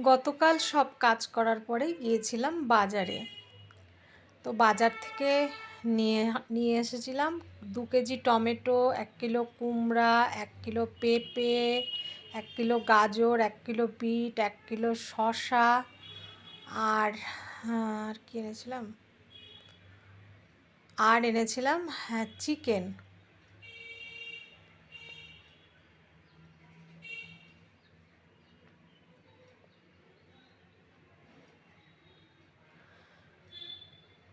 গতকাল সব কাজ করার পরে গিয়েছিলাম বাজারে। তো বাজার থেকে নিয়ে নিয়ে এসেছিলাম দু কেজি টমেটো, এক কিলো কুমড়া, এক কিলো পেঁপে, এক কিলো গাজর, এক কিলো বিট, এক কিলো শসা আর আর কি এনেছিলাম? আর এনেছিলাম হ্যাঁ চিকেন।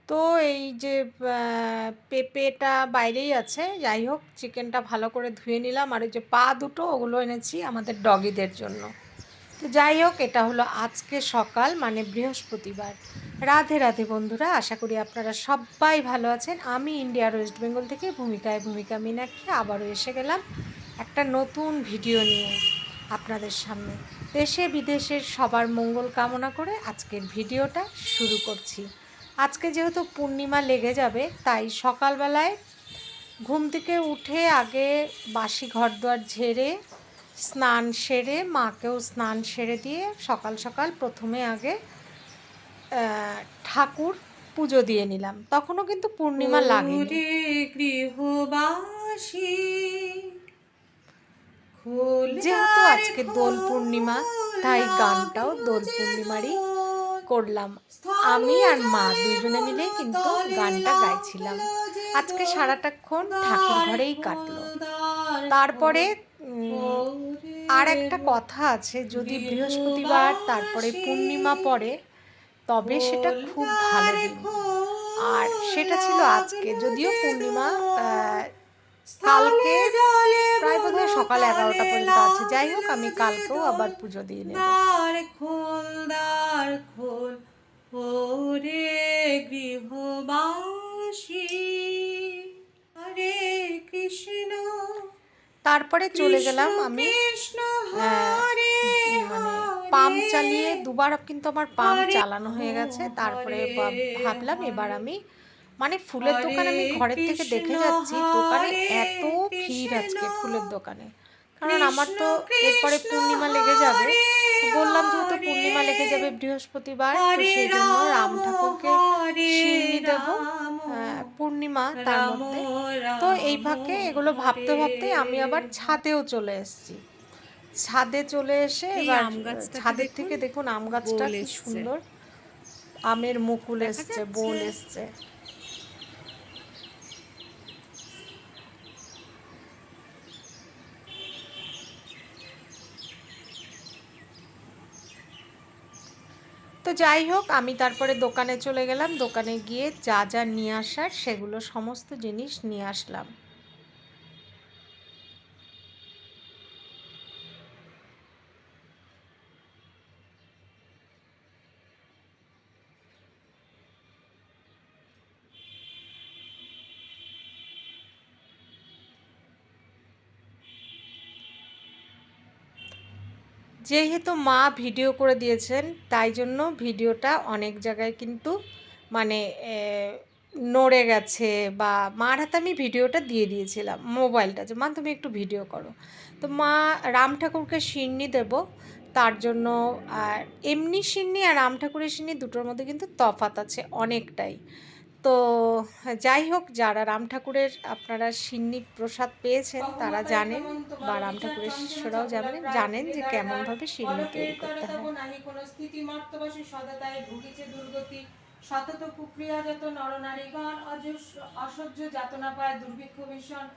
তো এই যে পেঁপেটা বাইরেই আছে। যাই হোক, চিকেনটা ভালো করে ধুয়ে নিলাম। আর ওই যে পা দুটো, ওগুলো এনেছি আমাদের ডগিদের জন্য। তো যাই হোক, এটা হলো আজকে সকাল মানে বৃহস্পতিবার। রাধে রাধে বন্ধুরা, আশা করি আপনারা সবাই ভালো আছেন। আমি ইন্ডিয়ার ওয়েস্ট বেঙ্গল থেকে ভূমিকায় ভূমিকা মিনাক্ষী, আবারও এসে গেলাম একটা নতুন ভিডিও নিয়ে আপনাদের সামনে। দেশে বিদেশের সবার মঙ্গল কামনা করে আজকের ভিডিওটা শুরু করছি। আজকে যেহেতু পূর্ণিমা লেগে যাবে তাই সকালবেলায় ঘুম থেকে উঠে আগে বাসি ঘর দুয়ার ঝেড়ে স্নান সেরে মাকেও স্নান সেরে দিয়ে সকাল সকাল প্রথমে আগে ঠাকুর পুজো দিয়ে নিলাম। তখনও কিন্তু পূর্ণিমা লাগে গৃহবাসী যেহেতু আজকে দোল পূর্ণিমা তাই গানটাও দোল পূর্ণিমারই করলাম। আমি আর মা দুজনে মিলে কিন্তু গানটা গাইছিলাম। আজকে সারাটাক্ষণ ঠাকুর ঘরেই কাটলো। তারপরে আর একটা কথা আছে, যদি বৃহস্পতিবার, তারপরে পূর্ণিমা পড়ে, তবে সেটা খুব ভালো আর সেটা ছিল আজকে, যদিও পূর্ণিমা কালকে প্রায় বোধ সকাল এগারোটা পর্যন্ত আছে। যাই হোক, আমি কালকেও আবার পুজো দিয়ে নেব। খোল খোল ওরে গৃহবাসী। হরে কৃষ্ণ তারপরে চলে গেলাম আমি। মানে পাম্প চালিয়ে দুবার কিন্তু আমার পাম্প চালানো হয়ে গেছে। তারপরে ভাবলাম এবার আমি মানে ফুলের দোকান আমি ঘরের থেকে দেখে যাচ্ছি। দোকানে এত ভিড় আজকে ফুলের দোকানে। কারণ আমার তো এরপরে পূর্ণিমা লেগে যাবে। বললাম যেহেতু পূর্ণিমা লেগে যাবে বৃহস্পতিবার তো সেই জন্য রাম ঠাকুরকে শিরনি দেব। পূর্ণিমা তার মধ্যে। তো এই ফাঁকে এগুলো ভাবতে ভাবতে আমি আবার ছাদেও চলে এসেছি। ছাদে চলে এসে এবার ছাদের থেকে দেখুন আম গাছটা কি সুন্দর। আমের মুকুল এসছে বোল এসছে। তো যাই হোক, আমি তারপরে দোকানে চলে গেলাম। দোকানে গিয়ে যা যা নিয়ে আসার, সেগুলো সমস্ত জিনিস নিয়ে আসলাম। যেহেতু মা ভিডিও করে দিয়েছেন, তাই জন্য ভিডিওটা অনেক জায়গায় কিন্তু মানে নড়ে গেছে বা মার হাতে আমি ভিডিওটা দিয়ে দিয়েছিলাম, মোবাইলটা যে, মা, তুমি একটু ভিডিও করো। তো মা রাম ঠাকুরকে শিরনি দেব, তার জন্য, আর এমনি শিরনি আর রাম ঠাকুরের শিরনি দুটোর মধ্যে কিন্তু তফাত আছে অনেকটাই। তো যাই হোক যারা রাম ঠাকুরের আপনারা সিন্নি প্রসাদ পেয়েছেন তারা জানেন বা রাম ঠাকুরের শিষ্যরাও জানেন জানেন যে কেমনভাবে সিন্নি তৈরি করতে হয়। কোনো স্থিতি মর্তবাসী সদাতায় ভুগিছে দুর্গতি। শতত কুক্রিয়াজাত নরনারীগণ অসহ্য যাতনা পায় দুর্ভিক্ষ ভীষণ।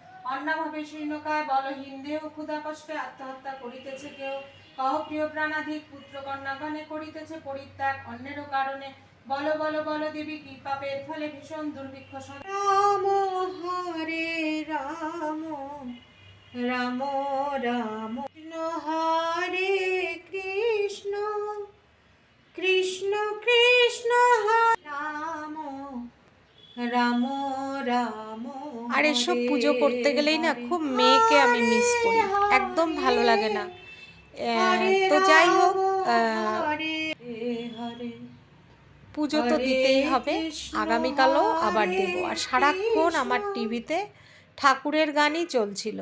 বলহীন দেহ ক্ষুধা কষ্টে আত্মহত্যা করিতেছে কেউ। কহ প্রিয় প্রাণাধিক পুত্র কন্যাগণে করিতেছে পরিত্যাগ অন্যেরও কারণে বলো বলো বলো দেবী কি পাপের ফলে ভীষণ দুর্ভিক্ষ রাম হরে রাম রাম রাম। হরে কৃষ্ণ কৃষ্ণ কৃষ্ণ রাম রাম রাম। আর এসব পুজো করতে গেলেই না খুব মেয়েকে আমি মিস করি। একদম ভালো লাগে না। তো যাই হোক পুজো তো দিতেই হবে। আগামীকালও আবার দেবো। আর সারাক্ষণ আমার টিভিতে ঠাকুরের গানই চলছিল।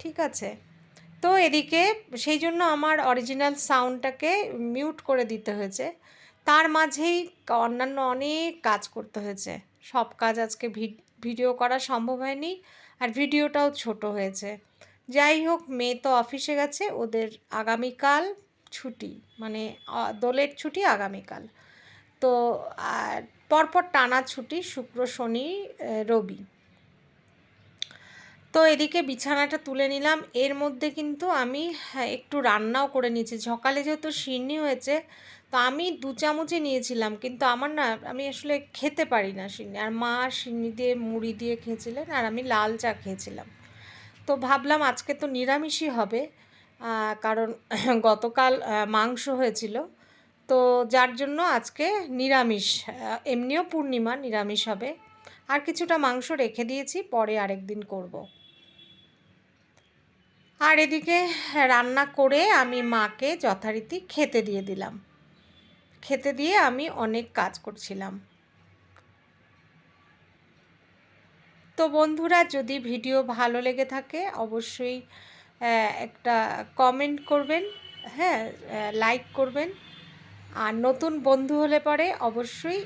ঠিক আছে? তো এদিকে সেই জন্য আমার অরিজিনাল সাউন্ডটাকে মিউট করে দিতে হয়েছে। তার মাঝেই অন্যান্য অনেক কাজ করতে হয়েছে। সব কাজ আজকে ভিডিও করা সম্ভব হয়নি আর ভিডিওটাও ছোট হয়েছে। যাই হোক মেয়ে তো অফিসে গেছে ওদের আগামীকাল ছুটি। মানে দোলের ছুটি আগামীকাল। তো আর পরপর টানা ছুটি শুক্র শনি রবি। তো এদিকে বিছানাটা তুলে নিলাম। এর মধ্যে কিন্তু আমি হ্যাঁ, একটু রান্নাও করে নিয়েছি। সকালে যেহেতু শিরনি হয়েছে তো আমি দু চামচই নিয়েছিলাম কিন্তু আমার না আমি আসলে খেতে পারি না সিন্নি। আর মা সিন্নি দিয়ে মুড়ি দিয়ে খেয়েছিলেন আর আমি লাল চা খেয়েছিলাম। তো ভাবলাম আজকে তো নিরামিষই হবে কারণ গতকাল মাংস হয়েছিল। তো যার জন্য আজকে নিরামিষ এমনিও পূর্ণিমা, নিরামিষ হবে। আর কিছুটা মাংস রেখে দিয়েছি, পরে আরেক দিন করব। আর এদিকে রান্না করে আমি মাকে যথারীতি খেতে দিয়ে দিলাম। খেতে দিয়ে আমি অনেক কাজ করছিলাম। তো বন্ধুরা, যদি ভিডিও ভালো লেগে থাকে, অবশ্যই একটা কমেন্ট করবেন হ্যাঁ লাইক করবেন। আর নতুন বন্ধু হলে পরে অবশ্যই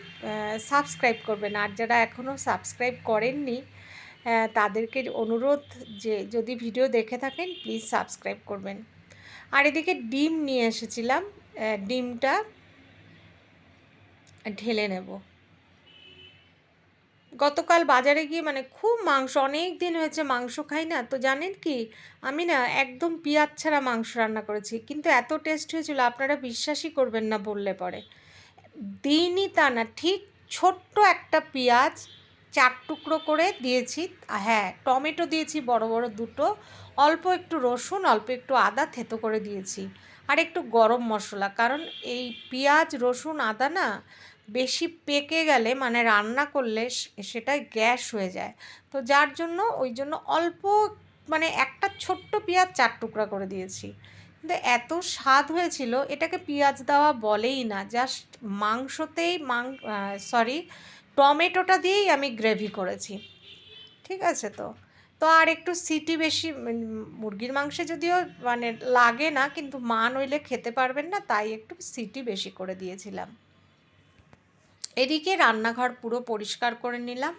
সাবস্ক্রাইব করবেন। আর যারা এখনও সাবস্ক্রাইব করেননি তাদেরকে অনুরোধ যে যদি ভিডিও দেখে থাকেন প্লিজ সাবস্ক্রাইব করবেন। আর এদিকে ডিম নিয়ে এসেছিলাম ডিমটা ঢেলে নেব। গতকাল বাজারে গিয়ে মানে খুব মাংস অনেক দিন হয়েছে মাংস খাই না। তো জানেন কি, আমি না একদম পেঁয়াজ ছাড়া মাংস রান্না করেছি, কিন্তু এত টেস্ট হয়েছিল, আপনারা বিশ্বাসই করবেন না বললে পরে। দিনই তা না, ঠিক ছোট্ট একটা পেঁয়াজ চার টুকরো করে দিয়েছি। হ্যাঁ টমেটো দিয়েছি, বড় বড় দুটো। অল্প একটু রসুন, অল্প একটু আদা থেতো করে দিয়েছি। আর একটু গরম মশলা, কারণ এই পেঁয়াজ, রসুন, আদা না বেশি পেকে গেলে মানে রান্না করলে সেটা গ্যাস হয়ে যায়। তো যার জন্য, ওই জন্য অল্প মানে একটা ছোট্ট পেঁয়াজ চার টুকরা করে দিয়েছি। কিন্তু এত স্বাদ হয়েছিল, এটাকে পেঁয়াজ দেওয়া বলেই না জাস্ট মাংসতেই মাং সরি টমেটোটা দিয়েই আমি গ্রেভি করেছি। ঠিক আছে তো? তো আর একটু সিটি বেশি মুরগির মাংসে যদিও মানে লাগে না, কিন্তু মা নইলে খেতে পারবেন না, তাই একটু সিটি বেশি করে দিয়েছিলাম। এদিকে রান্নাঘর পুরো পরিষ্কার করে নিলাম।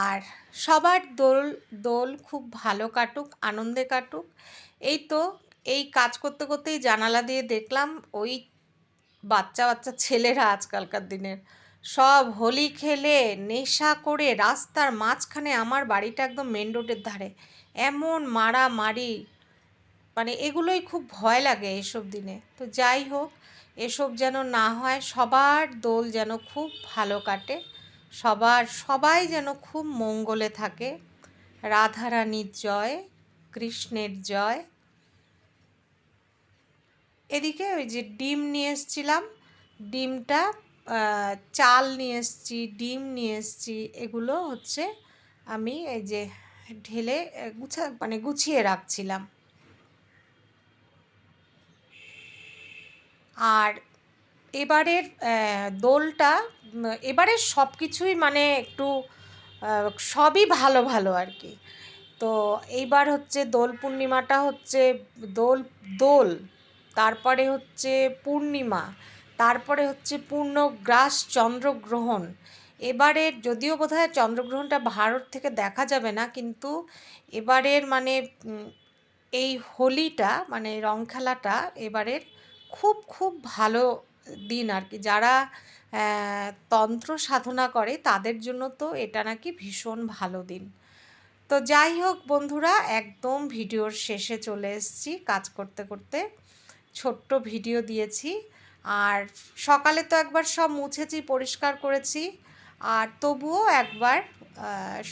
আর সবার দোল দোল খুব ভালো কাটুক, আনন্দে কাটুক। এই তো, এই কাজ করতে করতেই জানালা দিয়ে দেখলাম ওই বাচ্চা বাচ্চা ছেলেরা আজকালকার দিনের। সব হোলি খেলে, নেশা করে রাস্তার মাঝখানে আমার বাড়িটা একদম মেন রোডের ধারে। এমন মারামারি মানে এগুলোই খুব ভয় লাগে এসব দিনে। তো যাই হোক এসব যেন না হয়, সবার দোল যেন খুব ভালো কাটে, সবার, সবাই যেন খুব মঙ্গলে থাকে। রাধারানীর জয়, কৃষ্ণের জয়। এদিকে ওই যে ডিম নিয়ে এসছিলাম, ডিমটা চাল নিয়ে এসছি, ডিম নিয়ে এসছি, এগুলো হচ্ছে আমি এই যে ঢেলে গুছা মানে গুছিয়ে রাখছিলাম। আর এবারের দোলটা এবারের সব কিছুই মানে একটু সবই ভালো ভালো আর কি। তো এইবার হচ্ছে দোল পূর্ণিমাটা হচ্ছে দোল দোল, তারপরে হচ্ছে পূর্ণিমা, তারপরে হচ্ছে পূর্ণগ্রাস চন্দ্রগ্রহণ। এবারের যদিও বোধহয় চন্দ্রগ্রহণটা ভারত থেকে দেখা যাবে না, কিন্তু এবারের মানে এই হোলিটা মানে রং খেলাটা এবারের খুব খুব ভালো দিন আর কি। যারা তন্ত্র সাধনা করে তাদের জন্য তো এটা নাকি ভীষণ ভালো দিন। তো যাই হোক বন্ধুরা, একদম ভিডিওর শেষে চলে এসেছি। কাজ করতে করতে ছোট্ট ভিডিও দিয়েছি। আর সকালে তো একবার সব মুছেছি, পরিষ্কার করেছি। আর তবুও একবার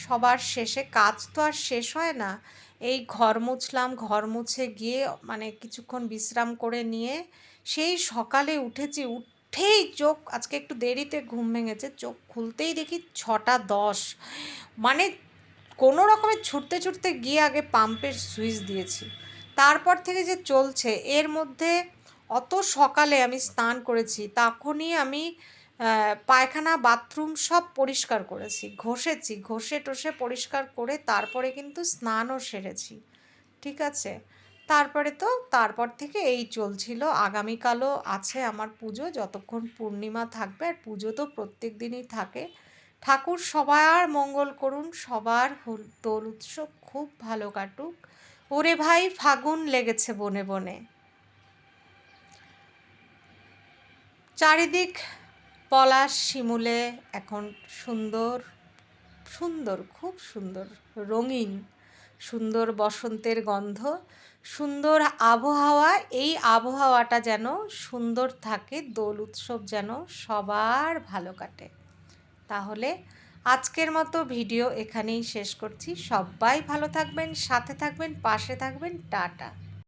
সবার শেষে, কাজ তো আর শেষ হয় না। এই ঘর মুছলাম, ঘর মুছে গিয়ে মানে কিছুক্ষণ বিশ্রাম করে নিয়ে সেই সকালে উঠেছি, উঠেই চোখ, আজকে একটু দেরিতে ঘুম ভেঙেছে, চোখ খুলতেই দেখি ছটা দশ। মানে কোনো রকমের ছুটতে ছুটতে গিয়ে আগে পাম্পের সুইচ দিয়েছি। তারপর থেকে যে চলছে, এর মধ্যে অত সকালে আমি স্নান করেছি, তখনই আমি পায়খানা, বাথরুম সব পরিষ্কার করেছি। ঘষেছি, ঘষে টষে পরিষ্কার করে তারপরে কিন্তু স্নানও সেরেছি। ঠিক আছে? তারপরে তো তারপর থেকে এই চলছিল। আগামীকালও আছে আমার পুজো। যতক্ষণ পূর্ণিমা থাকবে, আর পুজো তো প্রত্যেক দিনই থাকে। ঠাকুর সবার মঙ্গল করুন। সবার দোল উৎসব খুব ভালো কাটুক। ওরে ভাই, ফাগুন লেগেছে বনে বনে। চারিদিক পলাশ শিমুলে এখন সুন্দর সুন্দর, খুব সুন্দর, রঙিন, সুন্দর বসন্তের গন্ধ, সুন্দর আবহাওয়া। এই আবহাওয়াটা যেন সুন্দর থাকে, দোল উৎসব যেন সবার ভালো কাটে। তাহলে আজকের মতো ভিডিও এখানেই শেষ করছি। সবাই ভালো থাকবেন, সাথে থাকবেন, পাশে থাকবেন। টাটা।